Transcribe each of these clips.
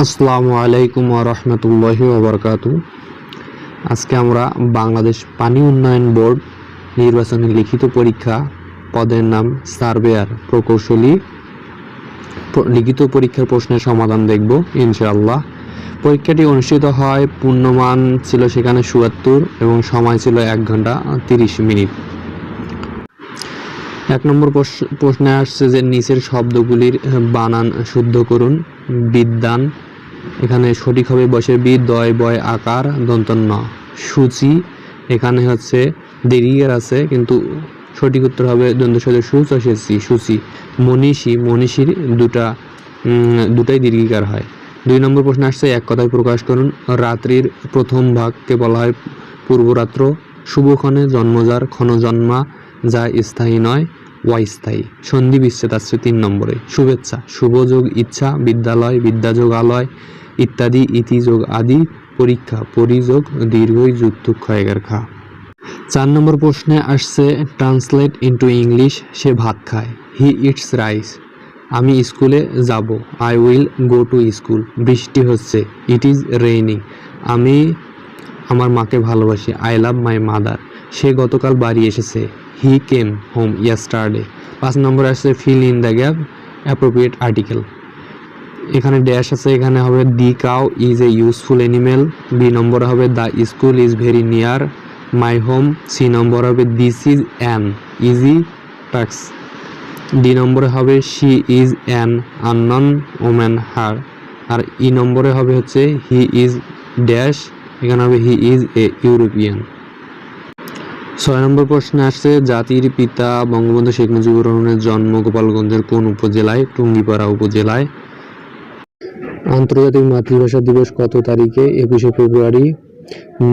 আসসালামু আলাইকুম রহমতুল্লাহি ওবরকাত আজকে আমরা বাংলাদেশ পানি উন্নয়ন বোর্ড নির্বাচনী লিখিত পরীক্ষা পদের নাম সার্ভেয়ার প্রকৌশলী লিখিত পরীক্ষার প্রশ্নের সমাধান দেখব ইনশাআল্লাহ। পরীক্ষাটি অনুষ্ঠিত হয়, পূর্ণমান ছিল সেখানে চুয়াত্তর এবং সময় ছিল এক ঘণ্টা তিরিশ মিনিট। এক নম্বর প্রশ- প্রশ্নে আসছে যে নিচের শব্দগুলির বানান শুদ্ধ করুন বিদ্যান এখানে সঠিক হবে বসে বি, দয়, বয়, আকার, দন্তন্য। সূচি এখানে হচ্ছে দেরিয়ার আছে, কিন্তু সঠিক উত্তর হবে দ্বন্দ্ব সাথে সূচ এসেছি সূচি। মনীষী, মনীষীর দুটা দুটাই দীর্ঘিকার হয়। দুই নম্বর প্রশ্ন আসছে, এক কথায় প্রকাশ করুন, রাত্রির প্রথম ভাগকে বলা হয় পূর্বরাত্র। শুভক্ষণে জন্মজার ক্ষণজন্মা, যা স্থায়ী নয়, অস্থায়ী। সন্ধি বিচ্ছেদ আসছে তিন নম্বরে। শুভেচ্ছা শুভযোগ ইচ্ছা, বিদ্যালয় বিদ্যাযোগ আলয় ইত্যাদি ইতিযোগ আদি পরীক্ষা, পরিযোগ, দীর্ঘই যুক্ত যুক্তক্ষয়ের খা চার নম্বর প্রশ্নে আসছে ট্রান্সলেট ইন্টু ইংলিশ সে ভাত খায়। হি ইটস রাইস আমি স্কুলে যাব I will go to school বৃষ্টি হচ্ছে ইট ইজ রেইনি আমি আমার মাকে ভালোবাসি আই লাভ মাই মাদার সে গতকাল বাড়ি এসেছে হি কেম হোম ইয়াস্টারডে পাঁচ নম্বর আসছে fill in the gap appropriate article এখানে ড্যাশ আছে, এখানে হবে the cow is a useful animal B নম্বরে হবে the school is very near my home C নম্বর হবে দিস ইজ অ্যান ইজি টাক্স ডি নম্বরে হবে she is an unknown woman her R E নম্বরে হবে হচ্ছে হি ইজ ড্যাশ এখানে হবে হি ইজ এ ইউরোপিয়ান ছয় নম্বর প্রশ্নে আসছে, জাতির পিতা বঙ্গবন্ধু শেখ মুজিবুর রহমানের জন্ম গোপালগঞ্জের কোন উপজেলায়? টুঙ্গিপাড়া উপজেলায়। আন্তর্জাতিক মাতৃভাষা দিবস কত তারিখে? একুশে ফেব্রুয়ারি,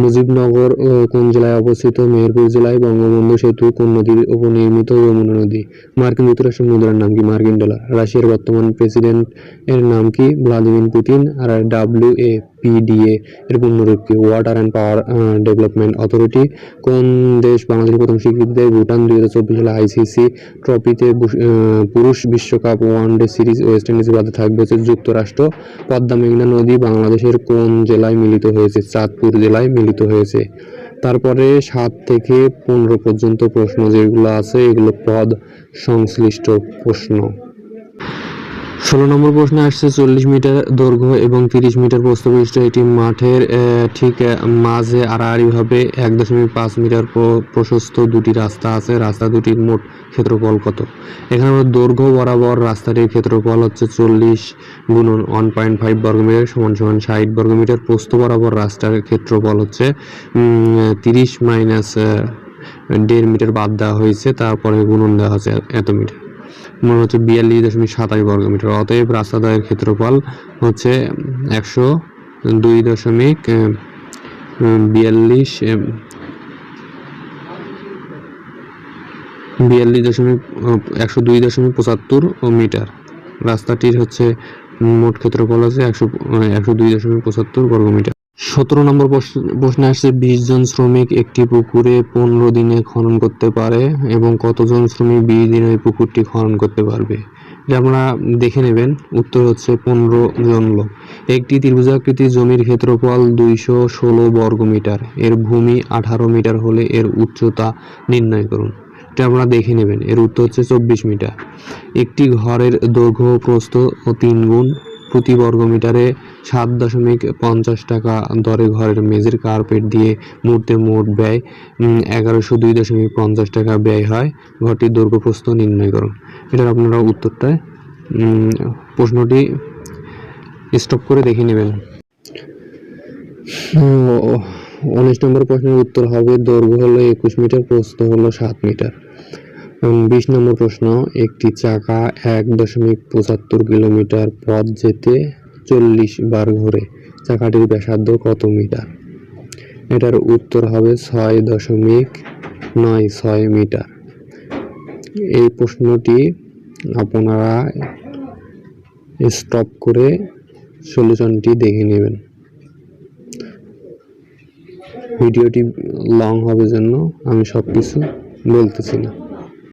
মুজিবনগর কোন জেলায় অবস্থিত? মেহেরপুর জেলায় বঙ্গবন্ধু সেতু, কোন নদীর উপর নির্মিত যমুনা নদী? মার্কিন যুক্তরাষ্ট্রের মুদ্রার নাম কি? মার্কিন ডলার। রাশিয়ার বর্তমান প্রেসিডেন্ট এর নাম কি? Vladimir Putin. R W A PDA এর পূর্ণরূপ কি? Water and power development authority কোন দেশ বাংলাদেশের প্রথম স্বীকৃতি দেয় ভুটান দুই হাজার চব্বিশ সালে আইসিসি ট্রফিতে পুরুষ বিশ্বকাপ one day series West Indies বাদে থাকবে হচ্ছে যুক্তরাষ্ট্র। পদ্মা মেঘনা নদী বাংলাদেশের কোন জেলায় মিলিত হয়েছে? চাঁদপুর জেলায় মিলিত হয়েছে। তারপরে সাত থেকে পনেরো পর্যন্ত প্রশ্ন যেগুলো আছে, এগুলো পদ সংশ্লিষ্ট প্রশ্ন। ষোলো নম্বর প্রশ্নে আসছে চল্লিশ মিটার দৈর্ঘ্য এবং তিরিশ মিটার প্রস্থবিষ্ট। এটি মাঠের ঠিক মাঝে আড়াআড়িভাবে এক দশমিক পাঁচ মিটার প্রশস্ত দুটি রাস্তা আছে। রাস্তা দুটির মোট ক্ষেত্রফল কত? এখানে আমরা দৈর্ঘ্য বরাবর রাস্তাটির ক্ষেত্রফল হচ্ছে চল্লিশ গুণন ওয়ান পয়েন্ট ফাইভ বর্গ বর্গমিটার সমান সমান ষাট বর্গমিটার। প্রস্থ বরাবর রাস্তার ক্ষেত্রফল হচ্ছে তিরিশ মাইনাস দেড় মিটার বাদ দেওয়া হয়েছে। তারপরে গুণন দেওয়া হচ্ছে এত মিটার। মনে হচ্ছে বিয়াল্লিশ দশমিক সাতাশ বর্গমিটার। অতএব রাস্তাদ্বয়ের ক্ষেত্রফল হচ্ছে একশো দুই দশমিক বিয়াল্লিশ বিয়াল্লিশ দশমিক একশো দুই দশমিক পঁচাত্তর মিটার। রাস্তাটির হচ্ছে মোট ক্ষেত্রফল আছে একশো একশো দুই দশমিক পঁচাত্তর বর্গমিটার। সতেরো নম্বর প্রশ্ন- আসছে, বিশ জন শ্রমিক একটি পুকুরে পনেরো দিনে খনন করতে পারে এবং কতজন শ্রমিক বিশ দিনে ওই পুকুরটি খনন করতে পারবে? এটা আপনারা দেখে নেবেন। উত্তর হচ্ছে পনেরো জন লোক। একটি ত্রিভুজাকৃতি জমির ক্ষেত্রফল দুইশো ষোলো বর্গ মিটার। এর ভূমি আঠারো মিটার হলে এর উচ্চতা নির্ণয় করুন। এটা আপনারা দেখে নেবেন। এর উত্তর হচ্ছে চব্বিশ মিটার। একটি ঘরের দৈর্ঘ্য প্রস্থ ও তিন গুণ প্রতি বর্গমিটারে সাত দশমিক পঞ্চাশ টাকা দরে ঘরের মেঝের কার্পেট দিয়ে মুহূর্তে মোট ব্যয় এগারোশো দুই দশমিক পঞ্চাশ টাকা ব্যয় হয়। ঘরটির দৈর্ঘ্য প্রস্থ নির্ণয় করুন। এটার আপনারা উত্তরটা প্রশ্নটি স্টপ করে দেখে নেবেন। উনিশ নম্বর প্রশ্নের উত্তর হবে, দৈর্ঘ্য হলো একুশ মিটার, প্রস্থ হলো সাত মিটার। এবং বিশ নম্বর প্রশ্ন, একটি চাকা এক দশমিক পঁচাত্তর কিলোমিটার পথ যেতে চল্লিশ বার ঘোরে, চাকাটির ব্যাসার্ধ কত মিটার? এটার উত্তর হবে ছয় দশমিক নয় ছয় মিটার। এই প্রশ্নটি আপনারা স্টপ করে সলিউশনটি দেখে নেবেন। ভিডিওটি লং হবে জন্য আমি সব কিছু বলতেছি না।